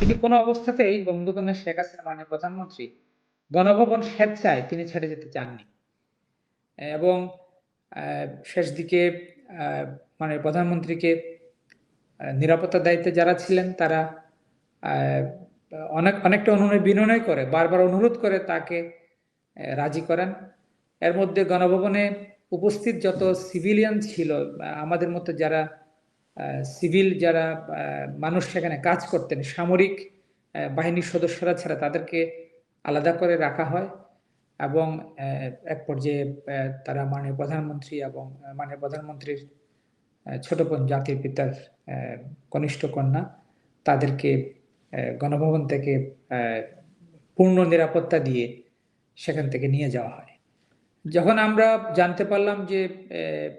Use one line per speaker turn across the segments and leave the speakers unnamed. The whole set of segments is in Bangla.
তিনি কোনো অবস্থাতেই বঙ্গবন্ধু শেখ হাসিনা মাননীয় প্রধানমন্ত্রী গণভবন স্বেচ্ছায় তিনি ছেড়ে যেতে চাননি। এবং শেষ দিকে মানে প্রধানমন্ত্রীকে নিরাপত্তার দায়িত্বে যারা ছিলেন তারা অনেক, অনেকটা অনুনয়, বিনয় করে, বারবার অনুরোধ করে তাকে রাজি করেন। এর মধ্যে গণভবনে উপস্থিত যত সিভিলিয়ান ছিল আমাদের মতো যারা সিভিল যারা মানুষ সেখানে কাজ করতেন, সামরিক বাহিনীর সদস্যরা ছাড়া তাদেরকে আলাদা করে রাখা হয় এবং এক পর্যায়ে তারা মাননীয় প্রধানমন্ত্রী এবং মাননীয় প্রধানমন্ত্রীর ছোট বোন জাতির পিতার কনিষ্ঠ কন্যা তাদেরকে গণভবন থেকে পূর্ণ নিরাপত্তা দিয়ে সেখান থেকে নিয়ে যাওয়া হয়। যখন আমরা জানতে পারলাম যে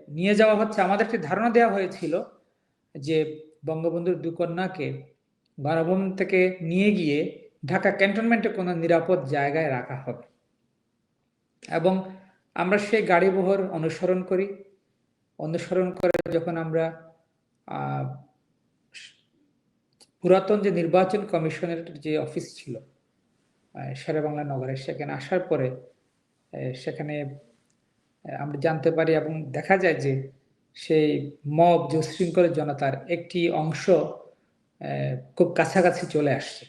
নিয়ে যাওয়া হচ্ছে আমাদেরকে ধারণা দেওয়া হয়েছিল যে বঙ্গবন্ধুর দু কন্যাকে গণভবন থেকে নিয়ে গিয়ে ঢাকা ক্যান্টনমেন্টে কোনো নিরাপদ জায়গায় রাখা হবে। এবং আমরা সেই গাড়ি বহর অনুসরণ করি। অনুসরণ করে যখন আমরা পুরাতন যে নির্বাচন কমিশনের যে অফিস ছিল শেরে বাংলা নগরে, সেখানে আসার পরে সেখানে আমরা জানতে পারি এবং দেখা যায় যে সেই মব যে উশৃঙ্খল জনতার একটি অংশ খুব কাছাকাছি চলে আসছে।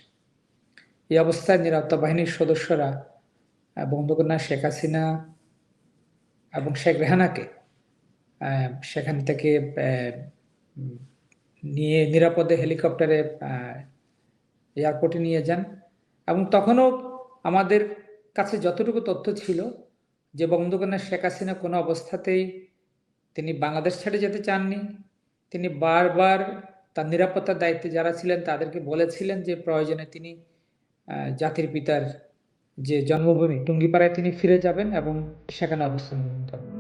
এই অবস্থায় নিরাপত্তা বাহিনীর সদস্যরা আহ, বঙ্গকন্যা শেখ হাসিনা এবং শেখ রেহানাকে সেখান থেকে নিয়ে নিরাপদে হেলিকপ্টারে এয়ারপোর্টে নিয়ে যান। এবং তখনও আমাদের কাছে যতটুকু তথ্য ছিল যে বঙ্গকন্যা শেখ হাসিনা কোনো অবস্থাতেই তিনি বাংলাদেশ ছেড়ে যেতে চাননি। তিনি বারবার তার নিরাপত্তার দায়িত্বে যারা ছিলেন, তাদেরকে বলেছিলেন যে প্রয়োজনে তিনি জাতির পিতার যে জন্মভূমি টুঙ্গিপাড়ায় তিনি ফিরে যাবেন এবং সেখানে অবস্থান করবেন।